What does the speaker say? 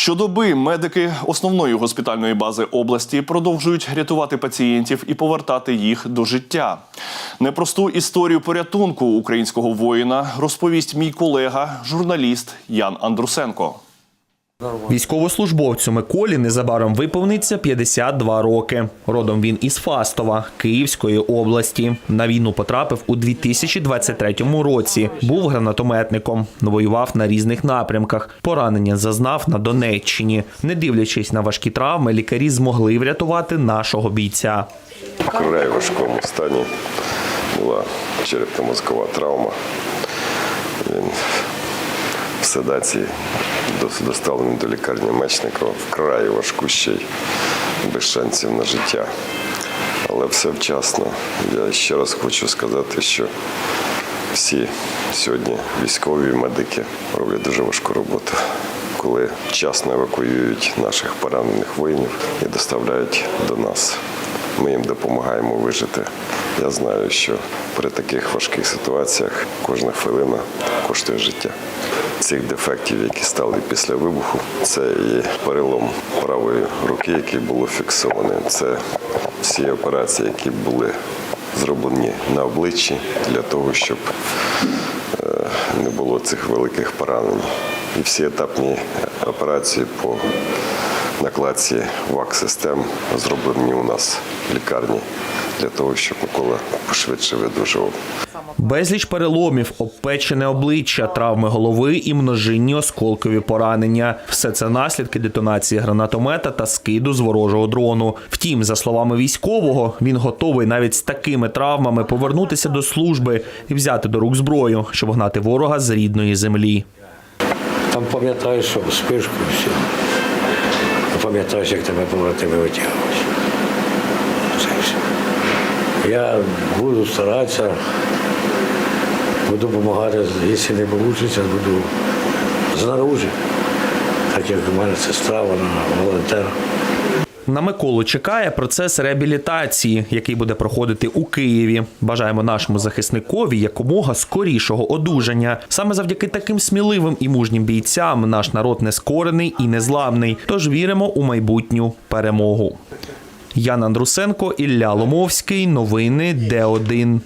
Щодоби медики основної госпітальної бази області продовжують рятувати пацієнтів і повертати їх до життя. Непросту історію порятунку українського воїна розповість мій колега, журналіст Ян Андрусенко. Військовослужбовцю Миколі незабаром виповниться 52 роки. Родом він із Фастова, Київської області. На війну потрапив у 2023 році. Був гранатометником, воював на різних напрямках. Поранення зазнав на Донеччині. Не дивлячись на важкі травми, лікарі змогли врятувати нашого бійця. вкрай важкому стані була черепно-мозкова травма. Він в седації доставлений до лікарні Мечникова, вкрай важку ще й без шансів на життя. Але все вчасно. Я ще раз хочу сказати, що всі сьогодні військові медики роблять дуже важку роботу. Коли вчасно евакуюють наших поранених воїнів і доставляють до нас. Ми їм допомагаємо вижити. Я знаю, що при таких важких ситуаціях кожна хвилина коштує життя. Цих дефектів, які стали після вибуху, це і перелом правої руки, який було фіксоване. Це всі операції, які були зроблені на обличчі для того, щоб е, не було цих великих поранень. І всі етапні операції по накладці ВАК-систем зроблені у нас в лікарні для того, щоб Микола пошвидше видужував. Безліч переломів, обпечене обличчя, травми голови і множинні осколкові поранення. Все це наслідки детонації гранатомета та скиду з ворожого дрону. Втім, за словами військового, він готовий навіть з такими травмами повернутися до служби і взяти до рук зброю, щоб гнати ворога з рідної землі. Там пам'ятаєш, що спишку все. Пам'ятаєш, як тебе побратими витягують. Я буду старатися, буду допомагати, якщо не вийде, буду знаружи. Так як у мене сестра, вона волонтер. На Миколу чекає процес реабілітації, який буде проходити у Києві. Бажаємо нашому захисникові якомога скорішого одужання. Саме завдяки таким сміливим і мужнім бійцям наш народ не скорений і незламний. Тож віримо у майбутню перемогу. Ян Андрусенко, Ілля Ломовський. Новини Д1.